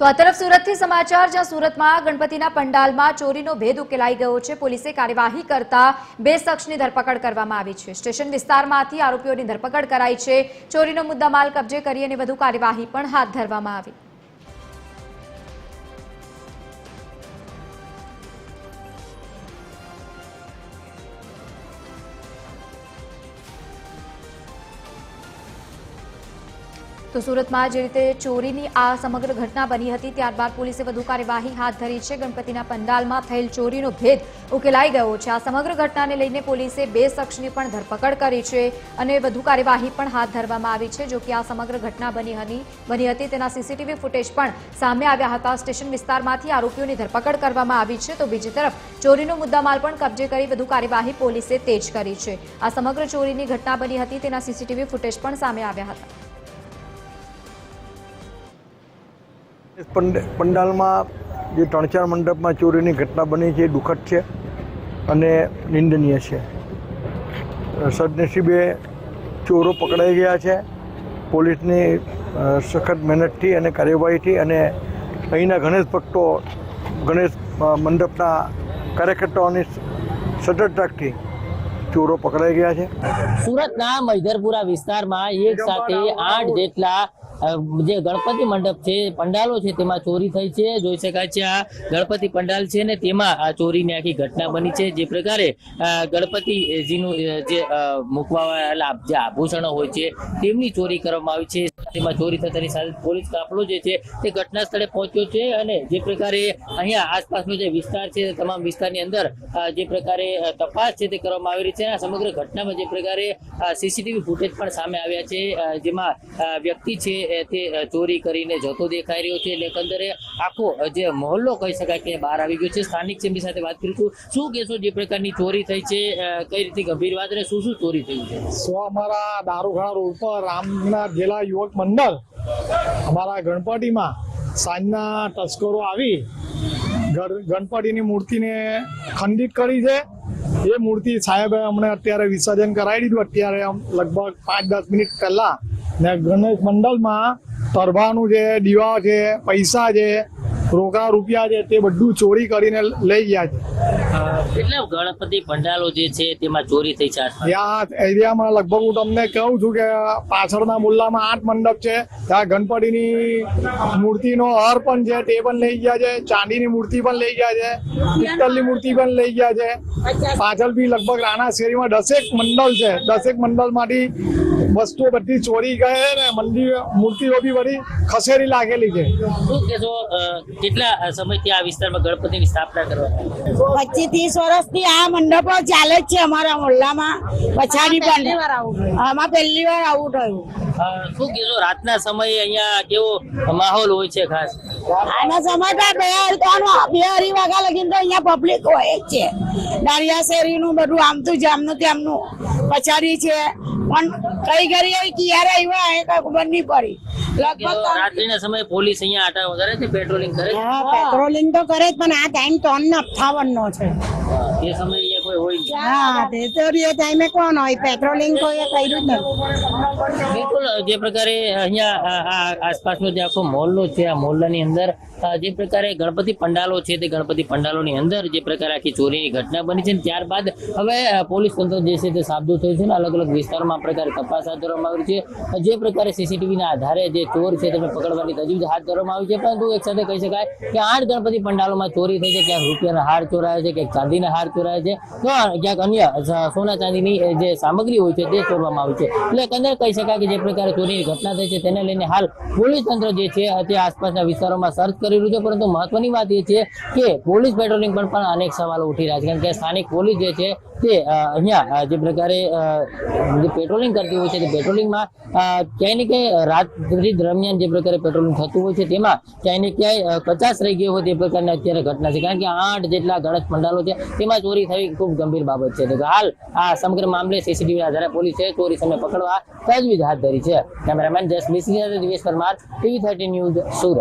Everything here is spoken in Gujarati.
તો આ તરફ સુરતથી સમાચાર, જ્યાં સુરતમાં ગણપતિના પંડાલમાં ચોરીનો ભેદ ઉકેલાઈ ગયો છે. પોલીસે કાર્યવાહી કરતા બે શખ્સની ધરપકડ કરવામાં આવી છે. સ્ટેશન વિસ્તારમાંથી આરોપીઓની ધરપકડ કરાઈ છે. ચોરીનો મુદ્દામાલ કબજે કરી અને વધુ કાર્યવાહી પણ હાથ ધરવામાં આવી. તો સુરતમાં જે રીતે ચોરીની આ સમગ્ર ઘટના બની હતી, ત્યારબાદ પોલીસે વધુ કાર્યવાહી હાથ ધરી છે. ગણપતિના પંડાલમાં થયેલ ચોરીનો ભેદ ઉકેલાઈ ગયો છે. આ સમગ્ર ઘટનાને લઈને પોલીસે બે શખ્સની પણ ધરપકડ કરી છે અને વધુ કાર્યવાહી પણ હાથ ધરવામાં આવી છે, જો કે આ સમગ્ર ઘટના બની હતી બની હતી. તેના સીસીટીવી ફૂટેજ પણ સામે આવ્યા હતા. સ્ટેશન વિસ્તારમાંથી આરોપીઓની ધરપકડ કરવામાં આવી છે. તો બીજી તરફ, ચોરીનો મુદ્દામાલ પણ કબજે કરી વધુ કાર્યવાહી પોલીસે તેજ કરી છે. આ સમગ્ર ચોરીની ઘટના બની હતી. તેના સીસીટીવી ફૂટેજ પણ સામે આવ્યા હતા. પંડાલમાં જે ત્રણ ચાર મંડપમાં ચોરીની ઘટના બની છે એ દુઃખદ છે અને નિંદનીય છે. સદનસીબે ચોરો પકડાઈ ગયા છે. પોલીસની સખત મહેનતથી અને કાર્યવાહીથી અને અહીંના ગણેશ ભક્તો ગણેશ મંડપના કાર્યકર્તાઓની સતર્કતાથી ચોરો પકડાઈ ગયા છે. સુરતના મૈધરપુરા વિસ્તારમાં એક સાથે આઠ જેટલા જે ગણપતિ મંડપ છે, પંડાલો છે, તેમાં ચોરી થઈ છે. જોઈ શકાય છે, આ ગણપતિ પંડાલ છે ને તેમાં આ ચોરીની આખી ઘટના બની છે. જે પ્રકારે ગણપતિજીનું જે મૂકવા જે આભૂષણો હોય છે, તેમની ચોરી કરવામાં આવી છે. તેમાં ચોરી થતાની સાથે પોલીસ કાફલો જે છે તે ઘટના સ્થળે પહોંચ્યો છે અને જે પ્રકારે અહીંયા આસપાસનો જે વિસ્તાર છે તમામ વિસ્તારની અંદર જે પ્રકારે તપાસ છે તે કરવામાં આવી રહી છે આ સમગ્ર ઘટનામાં જે પ્રકારે સીસીટીવી ફૂટેજ પણ સામે આવ્યા છે જેમાં વ્યક્તિ છે તે ચોરી કરીને જતો દેખાઈ રહ્યો છે. એટલે એકંદરે આખો જે મહોલ્લો કહી શકાય કે બહાર આવી ગયો છે. સ્થાનિક એમની સાથે વાત કરીશું શું કહેશો જે પ્રકારની ચોરી થઈ છે? કઈ રીતે ગંભીર વાત અને શું શું ચોરી થયું છે? સો અમારા દારૂખાના રોડ પર રામના જિલ્લા યુવક મંડળ અમારા ગણપતિમાં સાંજના તસ્કરો આવી ગણ- ગણપતિની મૂર્તિને ખંડિત કરી છે. એ મૂર્તિ સાહેબે અમને અત્યારે વિસર્જન કરાવી દીધું. અત્યારે લગભગ પાંચ દસ મિનિટ પહેલા ને ગણેશ મંડળમાં તરભાનું છે દીવા છે, પૈસા છે રોકડા રૂપિયા છે તે બધું ચોરી કરીને લઈ ગયા છે. કેટલા ગણપતિ પંડાલો જે છે તેમાં ચોરી થઈ છે ત્યાં એરિયામાં લગભગ હું તમને કહું છું કે પાછળના મુલ્લામાં આઠ મંડપ છે. ત્યાં ગણપતિની મૂર્તિનો હર પણ છે તે પણ લઈ ગયા છે. ચાંદીની મૂર્તિ પણ લઈ ગયા છે. પિત્તલની મૂર્તિ પણ લઈ ગયા છે. પાછળ બી લગભગ રાણા શેરીમાં દસેક મંડળ છે. દસેક મંડળમાંથી વસ્તુઓ બધી ચોરી ગઈ ને મંદિર મૂર્તિઓ બી બધી ખસેરી લાગેલી છે. શું કહેશો અ, કેટલા સમયથી આ વિસ્તારમાં ગણપતિની સ્થાપના કરવા? પચીસ ત્રીસ વર્ષથી આ મંડપો ચાલે જ છે અમારા મોહલ્લામાં. પછાડી પણ આમાં પહેલી વાર આવું થયું. શું કીધું રાતના સમયે અહીંયા કેવો માહોલ હોય છે ખાસ? આના સમય બે બે અઢી વાગ્યા લગીને તો અહીંયા પબ્લિક હોય જ છે. દારિયા શેરીનું બધું આમતું જામનું તેમનું પછાડી છે. પણ કઈ ઘડી ક્યારે આવ્યા એ કઈ ખબર નહીં પડી. લગભગ રાત્રિના સમયે પોલીસ અહીંયા આટા છે પેટ્રોલિંગ કરે હા પેટ્રોલિંગ તો કરે જ પણ આ ટાઈમ તો અન્ન અઠાવન નો છે. એ સમયે કોઈ હોય હા તે તો એ ટાઈમે કોણ હોય? પેટ્રોલિંગ કોઈ કર્યું જ નથી બિલકુલ જે પ્રકારે અહીંયા આસપાસનો જે આખો મોહલ્લો છે આ મોહલ્લાની અંદર જે પ્રકારે ગણપતિ પંડાલો છે તે ગણપતિ પંડાલોની અંદર જે પ્રકારે આખી ચોરીની ઘટના બની છે ત્યારબાદ હવે પોલીસ તંત્ર જે છે તે સાબદું થયું છે ને અલગ અલગ વિસ્તારમાં આ પ્રકારે તપાસ હાથ ધરવામાં આવી છે. જે પ્રકારે સીસીટીવીના આધારે જે ચોર છે તેમને પકડવાની તજવીજ હાથ ધરવામાં આવી છે પરંતુ એક સાથે કહી શકાય કે આઠ ગણપતિ પંડાલોમાં ચોરી થઈ છે ક્યાંક રૂપિયાના હાર ચોરાયા છે ક્યાંક ચાંદીના હાર ચોરાયા છે. ક્યાંક અન્ય સોના ચાંદીની જે સામગ્રી હોય છે, તે ચોરવામાં આવી છે. એટલે એકંદરે કહી શકાય કે જે પ્રકારે ચોરીની ઘટના થઈ છે, તેને લઈને હાલ પોલીસ તંત્ર જે છે તે આસપાસના વિસ્તારોમાં સર્ચ કરી રહ્યું છે, પરંતુ મહત્વની વાત એ છે કે પોલીસ પેટ્રોલિંગ પર પણ અનેક સવાલો ઉઠી રહ્યા છે. કારણ કે સ્થાનિક પોલીસ જે છે, તે અહીંયા જે પ્રકારે જે પેટ્રોલિંગ કરતી હોય છે, તે પેટ્રોલિંગમાં ક્યાંય ને ક્યાંય રાત્રિ દરમિયાન જે પ્રકારે પેટ્રોલિંગ થતું હોય છે, તેમાં ક્યાંય ને ક્યાંય કચાશ રહી ગયો હોય તે પ્રકારની અત્યારે ઘટના છે. કારણ કે આઠ જેટલા ગણેશ પંડાલો છે, તેમાં ચોરી થઈ ખૂબ ગંભીર બાબત છે. તો હાલ આ સમગ્ર મામલે સીસીટીવી આધારે પોલીસે ચોરી સામે પકડવા તજવીજ હાથ ધરી છે. કેમેરામેન જસ સાથે Divesh Parmar TV thirty news Surat.